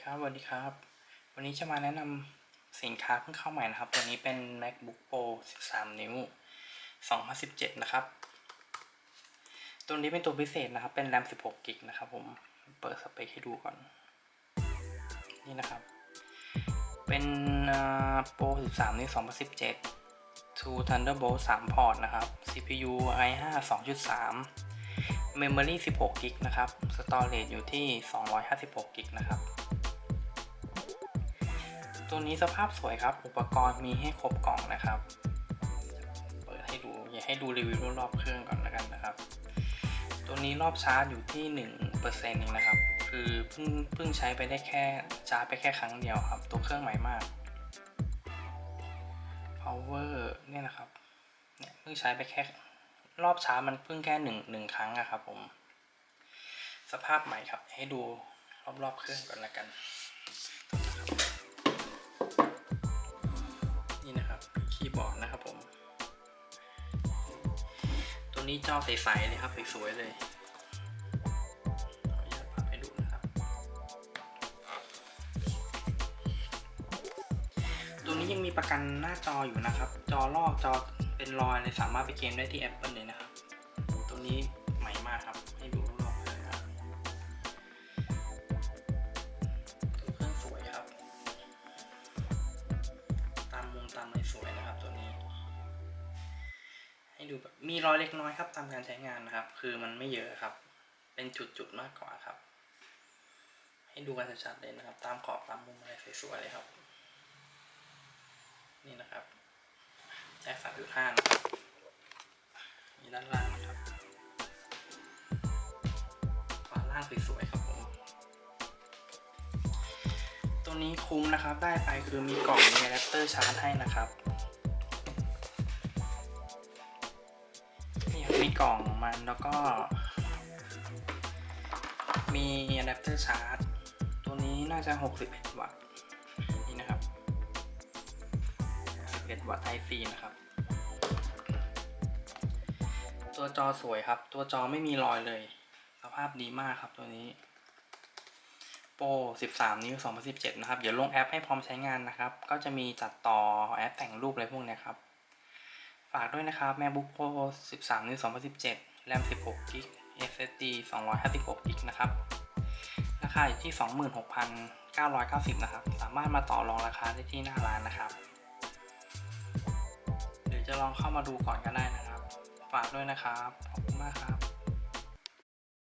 ครับสวัสดีครับ วันนี้จะมาแนะนำสินค้าเพิ่งเข้าใหม่นะครับ ตัวนี้เป็น MacBook Pro 13 นิ้ว 2017 นะครับ ตัวนี้เป็นตัวพิเศษนะครับ เป็น RAM 16 กิกนะครับผม เปิดสเปคให้ดูก่อน นี่นะครับ เป็นอ่า Pro 13 นิ้ว 2017 True Thunderbolt 3 พอร์ตนะครับ CPU i5 2.3 Memory 16 กิกนะครับ Storage อยู่ที่ 256 กิกนะครับ ตัวนี้สภาพสวยครับ อุปกรณ์มีให้ครบกล่องนะครับ เปิดให้ดูอยากให้ดูรีวิวรอบเครื่องก่อนแล้วกันนะครับ ตัวนี้รอบชาร์จอยู่ที่ 1%เองนะครับ คือเพิ่งเพิ่งใช้ไปได้แค่ชาร์จไปแค่ครั้งเดียวครับ ตัวเครื่องใหม่มาก power เนี่ยนะครับ เนี่ยเพิ่งใช้ไปแค่รอบชาร์จมันเพิ่งแค่หนึ่งหนึ่งครั้งอะครับผม สภาพใหม่ครับ ให้ดูรอบๆเครื่องก่อนละกันนี่ ตัวนี้จอใสๆเลยครับสวยๆเลยขออนุญาตพับให้ดูนะครับ ตัวนี้ยังมีประกันหน้าจออยู่นะครับ จอลอกจอเป็นรอยเลยสามารถไปเกมได้ที่ Apple เลยนะครับ ตัวนี้ใหม่มากครับ ให้ดูรอบๆเลยครับตัวเครื่องสวยครับ ตามมุมตามอะไรสวยนะครับตัวนี้ ให้ดูแบบมีรอยเล็กน้อยครับ ตามการใช้งานนะครับ คือมันไม่เยอะครับ เป็นจุดๆมากกว่าครับ ให้ดูกันชัดๆเลยนะครับ ตามขอบตามมุมอะไรสวยๆเลยครับ นี่นะครับแจ็คสามจุดห้านะครับมีด้านล่างนะครับฝาล่างสวยๆครับผมตัวนี้คุ้มนะครับ ได้ไปคือมีกล่องมีอะแดปเตอร์ชาร์จให้นะครับ มีกล่องมันแล้วก็ มีอะแดปเตอร์ชาร์จ ตัวนี้น่าจะ 61 วัตต์นี่นะครับ 11 วัตต์ Type C นะครับ ตัวจอสวยครับ ตัวจอไม่มีรอยเลย สภาพดีมากครับตัวนี้ โปร 13 นิ้ว 2017 นะครับ เดี๋ยวลงแอปให้พร้อมใช้งานนะครับ ก็จะมีจัดต่อแอปแต่งรูปอะไรพวกเนี้ยครับ ฝากด้วยนะครับ MacBook Pro 13 นิ้ว 2017 RAM 16 g b SSD 256 g b นะครับ ราคาอยู่ที่ 26,990 นะครับ สามารถมาต่อรองราคาได้ที่หน้าร้านนะครับ หรือจะลองเข้ามาดูก่อนก็ได้นะครับ ฝากด้วยนะครับ ขอบคุณมากครับ